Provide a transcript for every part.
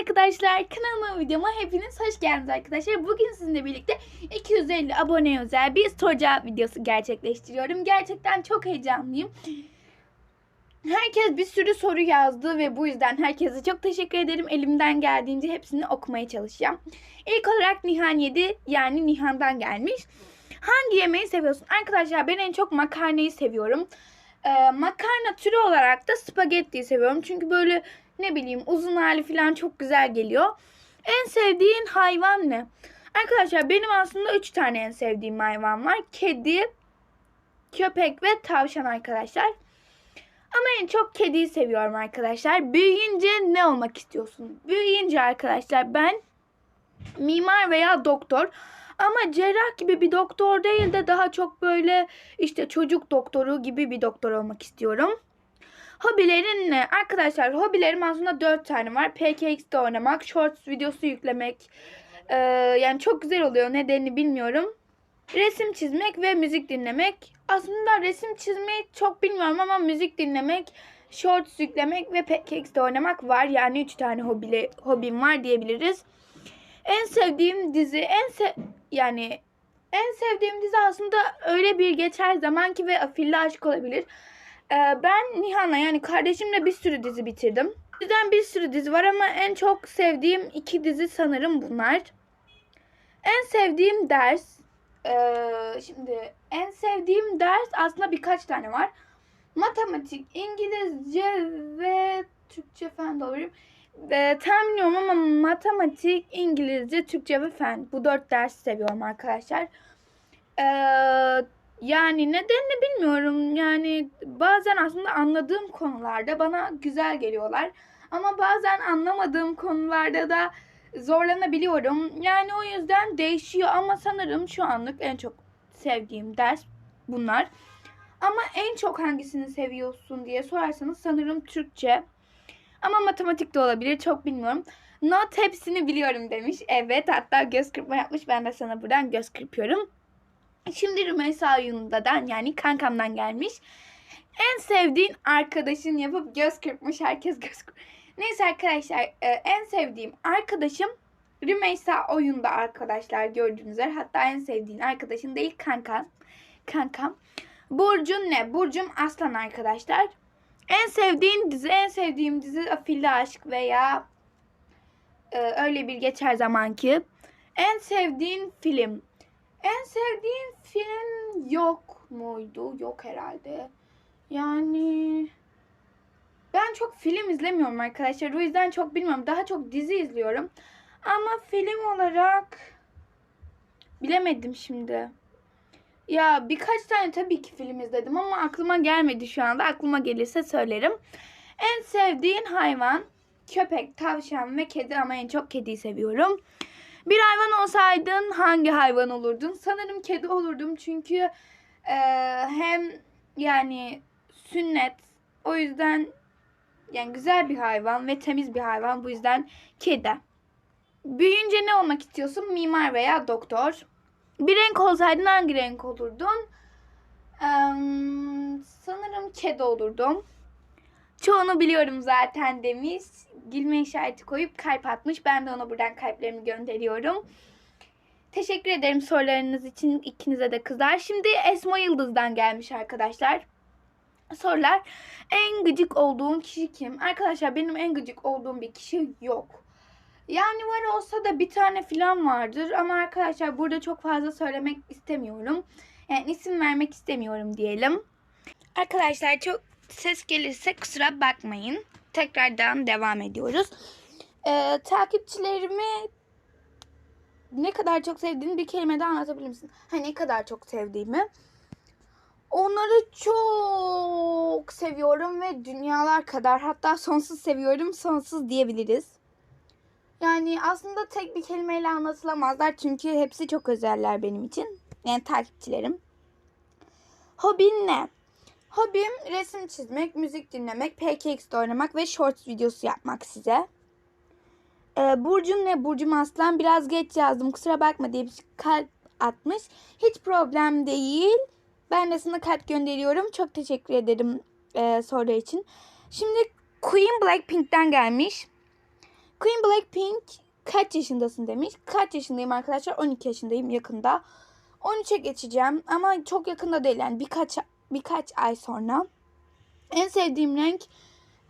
arkadaşlar kanalıma videoma hepiniz hoş geldiniz arkadaşlar. Bugün sizinle birlikte 250 abone özel bir soru cevap videosu gerçekleştiriyorum. Gerçekten çok heyecanlıyım. Herkes bir sürü soru yazdı ve bu yüzden herkese çok teşekkür ederim. Elimden geldiğince hepsini okumaya çalışacağım. İlk olarak Nihan 7 yani Nihan'dan gelmiş. Hangi yemeği seviyorsun? Arkadaşlar ben en çok makarnayı seviyorum. Ee, makarna türü olarak da spagettiyi seviyorum. Çünkü böyle ne bileyim uzun hali falan çok güzel geliyor. En sevdiğin hayvan ne? Arkadaşlar benim aslında 3 tane en sevdiğim hayvan var. Kedi, köpek ve tavşan arkadaşlar. Ama en çok kediyi seviyorum arkadaşlar. Büyüyünce ne olmak istiyorsun? Büyüyünce arkadaşlar ben mimar veya doktor. Ama cerrah gibi bir doktor değil de daha çok böyle işte çocuk doktoru gibi bir doktor olmak istiyorum. Hobilerin ne? Arkadaşlar hobilerim aslında 4 tane var. PKX'de oynamak, shorts videosu yüklemek. Ee, yani çok güzel oluyor. Nedenini bilmiyorum. Resim çizmek ve müzik dinlemek. Aslında resim çizmeyi çok bilmiyorum ama müzik dinlemek, shorts yüklemek ve PKX'de oynamak var. Yani 3 tane hobile, hobim var diyebiliriz. En sevdiğim dizi, en se yani en sevdiğim dizi aslında öyle bir geçer zaman ki ve afilli aşk olabilir. Ee, ben Nihan'la yani kardeşimle bir sürü dizi bitirdim. Bizden bir sürü dizi var ama en çok sevdiğim iki dizi sanırım bunlar. En sevdiğim ders, ee, şimdi en sevdiğim ders aslında birkaç tane var. Matematik, İngilizce ve Türkçe fen de olabilir. Ee, tam ama matematik, İngilizce, Türkçe ve fen. Bu dört dersi seviyorum arkadaşlar. Ee, yani nedenini bilmiyorum. Yani bazen aslında anladığım konularda bana güzel geliyorlar. Ama bazen anlamadığım konularda da zorlanabiliyorum. Yani o yüzden değişiyor ama sanırım şu anlık en çok sevdiğim ders bunlar. Ama en çok hangisini seviyorsun diye sorarsanız sanırım Türkçe. Ama matematik de olabilir çok bilmiyorum. Not hepsini biliyorum demiş. Evet hatta göz kırpma yapmış. Ben de sana buradan göz kırpıyorum. Şimdi Rümeysa Yunda'dan yani kankamdan gelmiş. En sevdiğin arkadaşın yapıp göz kırpmış. Herkes göz. Neyse arkadaşlar e, en sevdiğim arkadaşım Rümeysa oyunda arkadaşlar gördüğünüz üzere. Hatta en sevdiğin arkadaşın değil kankam. Kankam. Burcun ne? Burcum aslan arkadaşlar. En sevdiğin dizi, en sevdiğim dizi Afilli Aşk veya e, öyle bir geçer zamanki. En sevdiğin film. En sevdiğin film yok muydu? Yok herhalde. Yani ben çok film izlemiyorum arkadaşlar. O yüzden çok bilmiyorum. Daha çok dizi izliyorum. Ama film olarak bilemedim şimdi. Ya birkaç tane tabii ki film izledim ama aklıma gelmedi şu anda. Aklıma gelirse söylerim. En sevdiğin hayvan köpek, tavşan ve kedi ama en çok kediyi seviyorum. Bir hayvan olsaydın hangi hayvan olurdun? Sanırım kedi olurdum çünkü e, hem yani sünnet o yüzden yani güzel bir hayvan ve temiz bir hayvan bu yüzden kedi. Büyüyünce ne olmak istiyorsun? Mimar veya doktor. Bir renk olsaydın hangi renk olurdun? Ee, sanırım kedi olurdum. Çoğunu biliyorum zaten demiş. Gülme işareti koyup kalp atmış. Ben de ona buradan kalplerimi gönderiyorum. Teşekkür ederim sorularınız için ikinize de kızlar. Şimdi Esma Yıldız'dan gelmiş arkadaşlar. Sorular. En gıcık olduğun kişi kim? Arkadaşlar benim en gıcık olduğum bir kişi yok. Yani var olsa da bir tane falan vardır ama arkadaşlar burada çok fazla söylemek istemiyorum. Yani isim vermek istemiyorum diyelim. Arkadaşlar çok ses gelirse kusura bakmayın. Tekrardan devam ediyoruz. Ee, takipçilerimi ne kadar çok sevdiğini bir kelimede anlatabilir misin? Ha ne kadar çok sevdiğimi. Onları çok seviyorum ve dünyalar kadar hatta sonsuz seviyorum sonsuz diyebiliriz. Yani aslında tek bir kelimeyle anlatılamazlar çünkü hepsi çok özeller benim için. Yani takipçilerim. Hobin ne? Hobim resim çizmek, müzik dinlemek, PKX'de oynamak ve shorts videosu yapmak size. Ee, Burcun ne? Burcum aslan. Biraz geç yazdım. Kusura bakma diye bir kalp atmış. Hiç problem değil. Ben de sana kalp gönderiyorum. Çok teşekkür ederim e, soru için. Şimdi Queen Blackpink'ten gelmiş. Queen Blackpink kaç yaşındasın demiş. Kaç yaşındayım arkadaşlar? 12 yaşındayım yakında. 13'e geçeceğim ama çok yakında değil yani birkaç birkaç ay sonra. En sevdiğim renk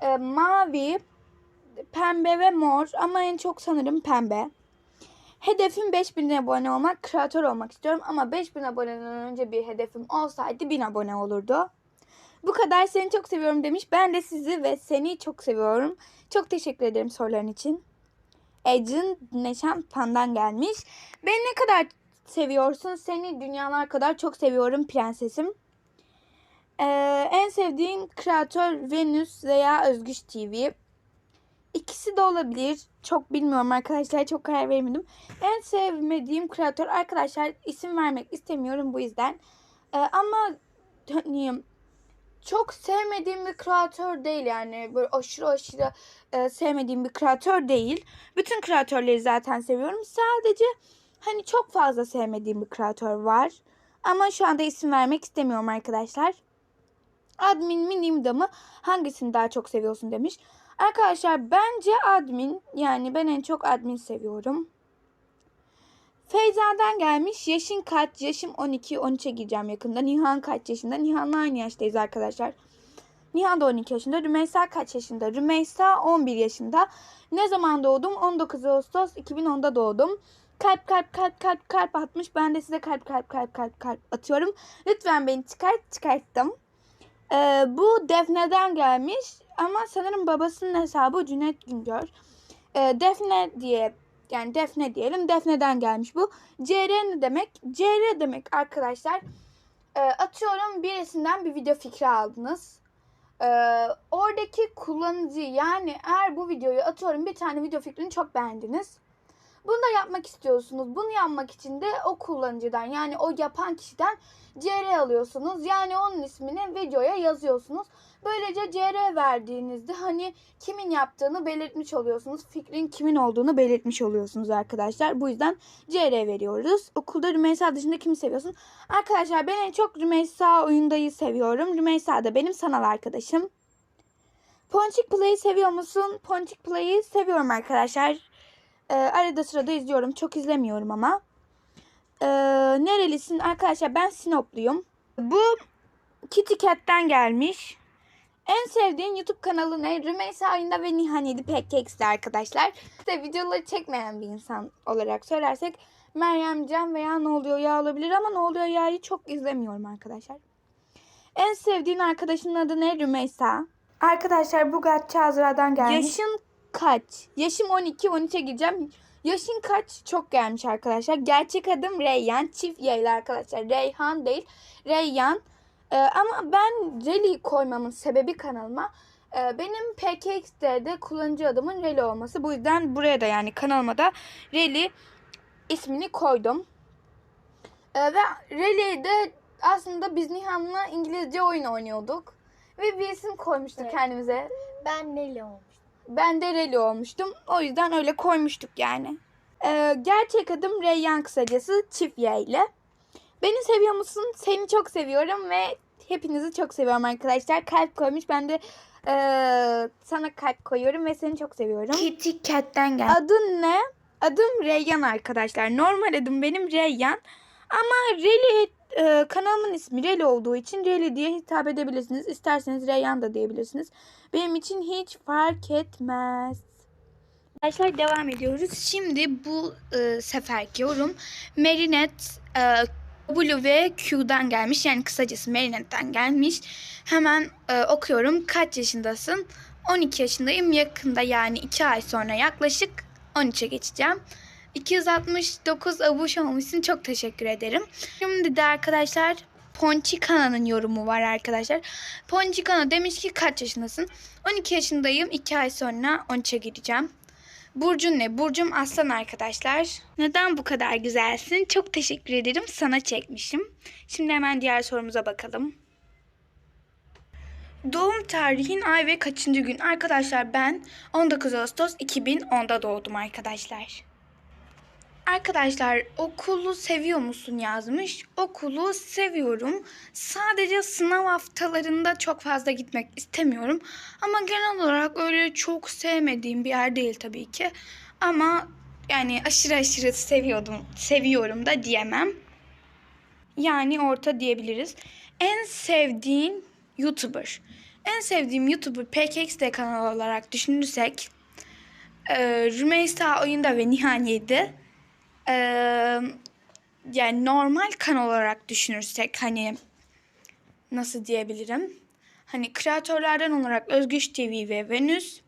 e, mavi, pembe ve mor ama en çok sanırım pembe. Hedefim 5000 abone olmak, kreatör olmak istiyorum ama 5000 aboneden önce bir hedefim olsaydı 1000 abone olurdu. Bu kadar seni çok seviyorum demiş. Ben de sizi ve seni çok seviyorum. Çok teşekkür ederim soruların için. Ecin Neşen Pan'dan gelmiş. Beni ne kadar seviyorsun? Seni dünyalar kadar çok seviyorum prensesim. Ee, en sevdiğin kreatör Venüs veya Özgüç TV. İkisi de olabilir. Çok bilmiyorum arkadaşlar. Çok karar veremedim. En sevmediğim kreatör arkadaşlar isim vermek istemiyorum bu yüzden. Ee, ama hani çok sevmediğim bir kreatör değil yani. Böyle aşırı aşırı e, sevmediğim bir kreatör değil. Bütün kreatörleri zaten seviyorum. Sadece hani çok fazla sevmediğim bir kreatör var. Ama şu anda isim vermek istemiyorum arkadaşlar. Admin mi Nimda mı? Hangisini daha çok seviyorsun demiş. Arkadaşlar bence admin yani ben en çok admin seviyorum. Feyza'dan gelmiş. Yaşın kaç? Yaşım 12. 13'e gireceğim yakında. Nihan kaç yaşında? Nihan'la aynı yaştayız arkadaşlar. Nihan da 12 yaşında. Rümeysa kaç yaşında? Rümeysa 11 yaşında. Ne zaman doğdum? 19 Ağustos 2010'da doğdum. Kalp kalp kalp kalp kalp atmış. Ben de size kalp kalp kalp kalp kalp atıyorum. Lütfen beni çıkart. Çıkarttım. Ee, bu Defne'den gelmiş. Ama sanırım babasının hesabı Cüneyt Güngör. Ee, Defne diye yani Defne diyelim. Defne'den gelmiş bu. CR ne demek? CR demek arkadaşlar. E, atıyorum birisinden bir video fikri aldınız. E, oradaki kullanıcı yani eğer bu videoyu atıyorum bir tane video fikrini çok beğendiniz. Bunu da yapmak istiyorsunuz. Bunu yapmak için de o kullanıcıdan yani o yapan kişiden CR alıyorsunuz. Yani onun ismini videoya yazıyorsunuz. Böylece CR verdiğinizde hani kimin yaptığını belirtmiş oluyorsunuz. Fikrin kimin olduğunu belirtmiş oluyorsunuz arkadaşlar. Bu yüzden CR veriyoruz. Okulda Rümeysa dışında kimi seviyorsun? Arkadaşlar ben en çok Rümeysa oyundayı seviyorum. Rümeysa da benim sanal arkadaşım. Ponçik Play'i seviyor musun? Ponçik Play'i seviyorum arkadaşlar. Ee, arada sırada izliyorum. Çok izlemiyorum ama. Ee, nerelisin? Arkadaşlar ben Sinopluyum. Bu Kitty Cat'ten gelmiş. En sevdiğin YouTube kanalı ne? Rümeysa Ayında ve Nihan 7 Pancakes'ti arkadaşlar. İşte videoları çekmeyen bir insan olarak söylersek Meryem Can veya Ne Oluyor Ya olabilir ama Ne Oluyor Ya'yı çok izlemiyorum arkadaşlar. En sevdiğin arkadaşının adı ne? Rümeysa. Arkadaşlar Bugatti Azra'dan gelmiş. Yaşın kaç? Yaşım 12, 13'e gireceğim. Yaşın kaç? Çok gelmiş arkadaşlar. Gerçek adım Reyyan. Çift yaylı arkadaşlar. Reyhan değil. Reyyan. Ee, ama ben Reli koymamın sebebi kanalıma e, benim PKX'de kullanıcı adımın Reli olması. Bu yüzden buraya da yani kanalıma da Reli ismini koydum. Ee, ve Reli'de aslında biz Nihan'la İngilizce oyun oynuyorduk. Ve bir isim koymuştuk Evet. kendimize. Ben Neli olmuştum. Ben de Reli olmuştum. O yüzden öyle koymuştuk yani. Ee, gerçek adım Reyyan kısacası çift Y ile. Beni seviyor musun? Seni çok seviyorum ve hepinizi çok seviyorum arkadaşlar. Kalp koymuş. Ben de eee, sana kalp koyuyorum ve seni çok seviyorum. Kitty Cat'ten gel. Adın ne? Adım Reyyan arkadaşlar. Normal adım benim Reyyan. Ama Reli e, kanalımın ismi Reli olduğu için Reli diye hitap edebilirsiniz. İsterseniz Reyyan da diyebilirsiniz. Benim için hiç fark etmez. Arkadaşlar devam ediyoruz. Şimdi bu e, seferki yorum Marinette e, W ve Q'dan gelmiş. Yani kısacası Marinette'den gelmiş. Hemen e, okuyorum. Kaç yaşındasın? 12 yaşındayım. Yakında yani 2 ay sonra yaklaşık 13'e geçeceğim. 269 abuş olmuşsun. Çok teşekkür ederim. Şimdi de arkadaşlar Ponçikana'nın yorumu var arkadaşlar. Ponçikana demiş ki kaç yaşındasın? 12 yaşındayım. 2 ay sonra 13'e gireceğim. Burcun ne? Burcum aslan arkadaşlar. Neden bu kadar güzelsin? Çok teşekkür ederim. Sana çekmişim. Şimdi hemen diğer sorumuza bakalım. Doğum tarihin ay ve kaçıncı gün? Arkadaşlar ben 19 Ağustos 2010'da doğdum arkadaşlar. Arkadaşlar okulu seviyor musun yazmış. Okulu seviyorum. Sadece sınav haftalarında çok fazla gitmek istemiyorum. Ama genel olarak öyle çok sevmediğim bir yer değil tabii ki. Ama yani aşırı aşırı seviyordum, seviyorum da diyemem. Yani orta diyebiliriz. En sevdiğin YouTuber. En sevdiğim YouTuber PKXD kanalı olarak düşünürsek e, Rümeysa Oyunda ve Nihan 7. E, yani normal kanal olarak düşünürsek hani nasıl diyebilirim? Hani kreatörlerden olarak Özgüç TV ve Venüs.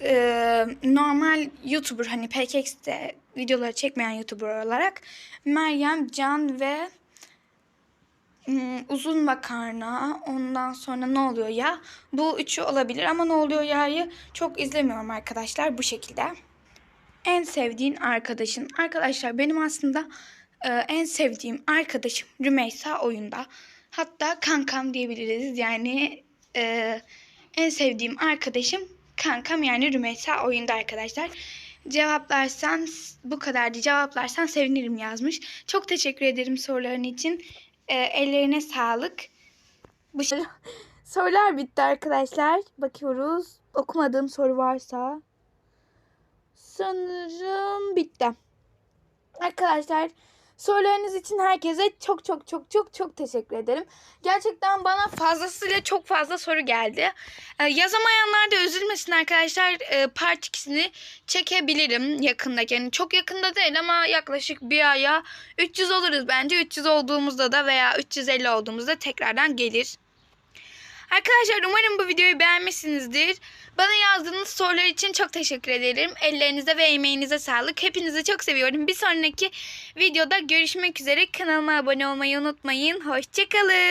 E, normal YouTuber hani PKX'de videoları çekmeyen YouTuber olarak Meryem, Can ve Hmm, uzun makarna ondan sonra ne oluyor ya bu üçü olabilir ama ne oluyor ya'yı çok izlemiyorum arkadaşlar bu şekilde. En sevdiğin arkadaşın arkadaşlar benim aslında e, en sevdiğim arkadaşım Rümeysa oyunda hatta kankam diyebiliriz yani e, en sevdiğim arkadaşım kankam yani Rümeysa oyunda arkadaşlar. Cevaplarsan bu kadardı cevaplarsan sevinirim yazmış. Çok teşekkür ederim soruların için. E, ellerine sağlık. Bu şey... Sorular bitti arkadaşlar. Bakıyoruz. Okumadığım soru varsa. Sanırım bitti. Arkadaşlar sorularınız için herkese çok çok çok çok çok teşekkür ederim. Gerçekten bana fazlasıyla çok fazla soru geldi. Ee, yazamayanlar da üzülmesin arkadaşlar. Ee, part 2'sini çekebilirim yakında. Yani çok yakında değil ama yaklaşık bir aya 300 oluruz bence. 300 olduğumuzda da veya 350 olduğumuzda tekrardan gelir. Arkadaşlar umarım bu videoyu beğenmişsinizdir. Bana yazdığınız sorular için çok teşekkür ederim. Ellerinize ve emeğinize sağlık. Hepinizi çok seviyorum. Bir sonraki videoda görüşmek üzere. Kanalıma abone olmayı unutmayın. Hoşçakalın.